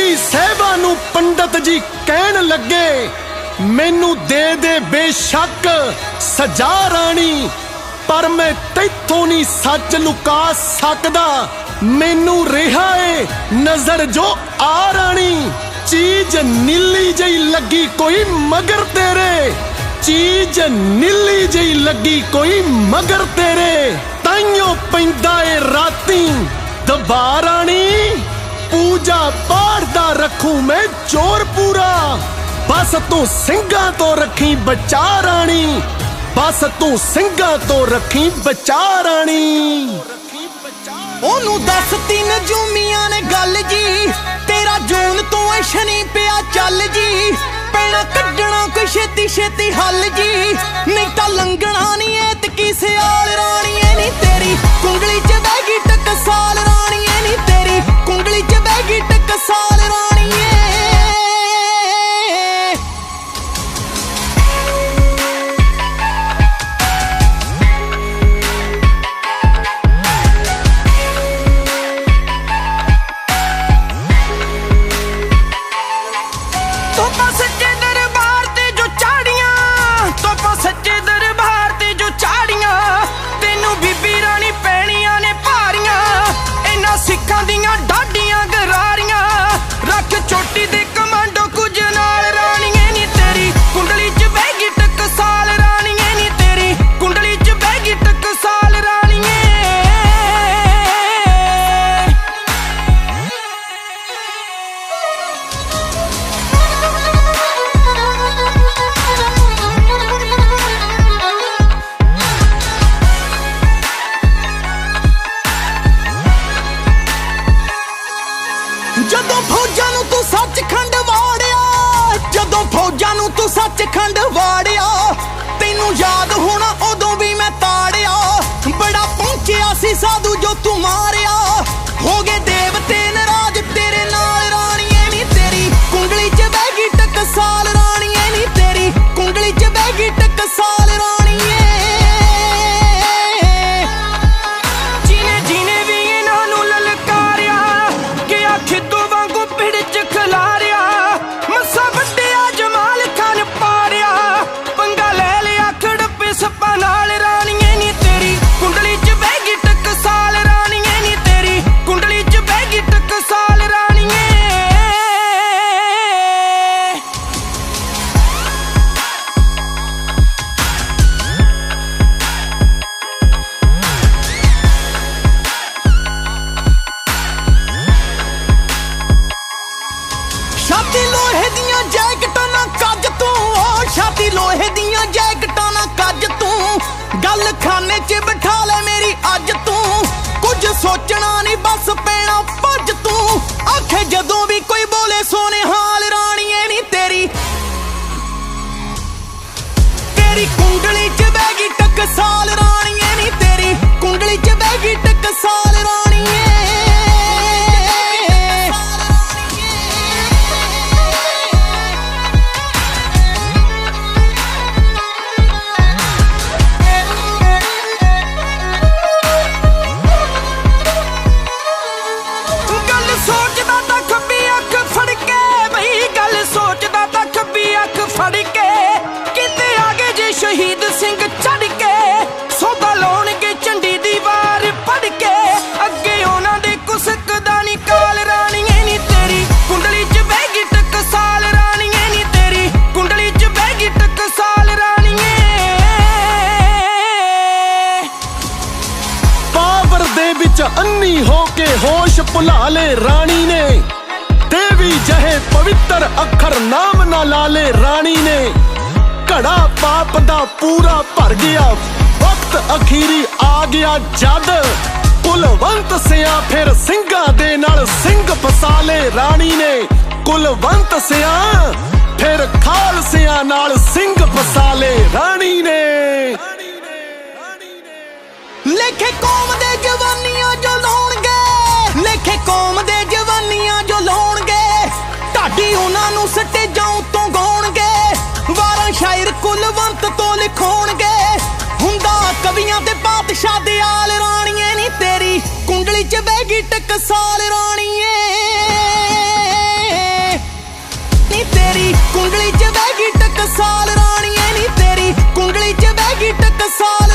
ਬੀਬੀ ਸਹਿਬਾ ਨੂੰ ਪੰਡਤ ਜੀ ਕਹਿਣ ਲੱਗੇ, ਮੈਨੂੰ ਦੇ ਦੇ ਬੇਸ਼ੱਕ ਸਜਾ ਰਾਣੀ, ਪਰ ਮੈਂ ਤੈਥੋਂ ਨਹੀਂ ਸੱਚ ਲੁਕਾ ਸਕਦਾ। ਮੈਨੂੰ ਰਿਹਾ ਏ ਨਜ਼ਰ ਜੋ ਆ ਰਾਣੀ, ਚੀਜ਼ ਨੀਲੀ ਜਿਹੀ ਲੱਗੀ ਕੋਈ ਮਗਰ ਤੇਰੇ। ਚੀਜ਼ ਨੀਲੀ ਜਿਹੀ ਲੱਗੀ ਕੋਈ ਮਗਰ ਤੇਰੇ। ਤਾਈਓ ਪੈਂਦਾ ਏ ਰਾਤੀ, ਦਬਾ ਰਾਣੀ। ਪੂਜਾ ਪਾਠ ਰੱਖੂ ਮੈਂ ਚੋਰ ਪੂਰਾ। ਬਸ ਤੂੰ ਸਿੰਘਾਂ ਤੋਂ ਰੱਖੀ ਬਚਾ ਰਾਣੀ। ਬਸ ਤੂੰ ਸਿੰਘਾਂ ਤੋਂ ਰੱਖੀ ਬਚਾ ਰਾਣੀ। ਉਹਨੂੰ ਦੱਸਤੀ ਨਜੂਮੀਆਂ ਨੇ ਗੱਲ ਜੀ। ਤੇਰਾ ਜੂਨ ਤੋਂ ਐ ਸ਼ਨੀ ਪਿਆ ਚੱਲ ਜੀ। ਪੈਣਾ ਕੱਢਣਾ ਕੋਈ ਛੇਤੀ ਛੇਤੀ ਹੱਲ ਜੀ। ਨਹੀਂ ਤਾਂ ਲੰਘਣਾ ਨਹੀਂ ਐ ਤੇ ਕੀ ਸਿਆਲ ਰਾਣੀ ਐ ਨਹੀਂ ਤੇਰੀ। ਕੁੰਗਲੀ 'ਚ ਬਹਿ ਗਈ ਤੋਪਾ ਸੱਚੇ ਜਦੋਂ ਫੌਜਾਂ ਨੂੰ ਤੂੰ ਸੱਚਖੰਡ ਵਾੜਿਆ, ਜਦੋਂ ਫੌਜਾਂ ਨੂੰ ਤੂੰ ਸੱਚਖੰਡ ਵਾੜਿਆ, ਤੈਨੂੰ ਯਾਦ ਹੋਣਾ ਉਦੋਂ ਵੀ ਮੈਂ ਤਾੜਿਆ। ਬੜਾ ਪਹੁੰਚਿਆ ਸੀ ਸਾਧੂ ਜੋ ਤੂੰ ਮਾਰ ਓ ਲੋਹੇ ਦੀਆਂ ਜੈਕਟਾਂ ਨਾ ਕੱਜ ਤੂੰ। ਗੱਲ ਖਾਨੇ 'ਚ ਬਿਠਾ ਲੈ ਮੇਰੀ ਅੱਜ ਤੂੰ। ਕੁਝ ਸੋਚਣਾ ਨਹੀਂ ਬਸ ਪੈਣਾ ਭੱਜ ਤੂੰ। ਆਖੇ ਜਦੋਂ ਵੀ ਕੋਈ ਬੋਲੇ ਸੋਨੇ ਹਾਲ ਰਾਣੀਏ ਨਹੀਂ ਤੇਰੀ। ਤੇਰੀ ਕੁੰਡਲੀ 'ਚ ਬਹਿ ਗਈ ਟਕਸਾਲ ਪਾਵਰ ਅੰਨੀ ਹੋ ਕੇ ਹੋਸ਼ ਭੁਲਾ ਲੇ ਰਾਣੀ ਨੇ। ਦੇਵੀ ਜਹੇ ਪਵਿੱਤਰ ਅੱਖਰ ਨਾਮ ਨਾ ਲਾ ਰਾਣੀ ਨੇ। ਘੜਾ ਪਾਪ ਦਾ ਪੂਰਾ ਭਰ ਗਿਆ, ਵਕਤ ਅਖੀਰੀ ਆ ਗਿਆ ਜਦ। ਕੁਲਵੰਤ ਸਿਆ ਫਿਰ ਸਿੰਘਾਂ ਦੇ ਨਾਲ ਸਿੰਘ ਫਸਾਲੇ ਰਾਣੀ ਨੇ। ਕੁਲਵੰਤ ਸਿਆ ਫਿਰ ਖਾਲਸਿਆਂ ਨਾਲ ਸਿੰਘ ਫਸਾਲੇ ਰਾਣੀ ਨੇ। ਲੇਖੇ ਕੌਮ ਬਲਵੰਤ ਤੋਂ ਲਿਖੋਣਗੇ ਹੁੰਦਾ ਕਵੀਆਂ ਤੇ ਬਾਦਸ਼ਾਹ ਦਿਆਲ ਰਾਣੀਏ ਨਹੀਂ ਤੇਰੀ, ਕੁੰਡਲੀ 'ਚ ਬੈਗੀ ਟਕਸਾਲ ਰਾਣੀਏ। ਨਹੀਂ ਤੇਰੀ, ਕੁੰਡਲੀ 'ਚ ਬੈਗੀ ਟਕਸਾਲ ਰਾਣੀਏ ਨਹੀਂ ਤੇਰੀ, ਕੁੰਡਲੀ 'ਚ ਬੈਗੀ ਟਕਸਾਲ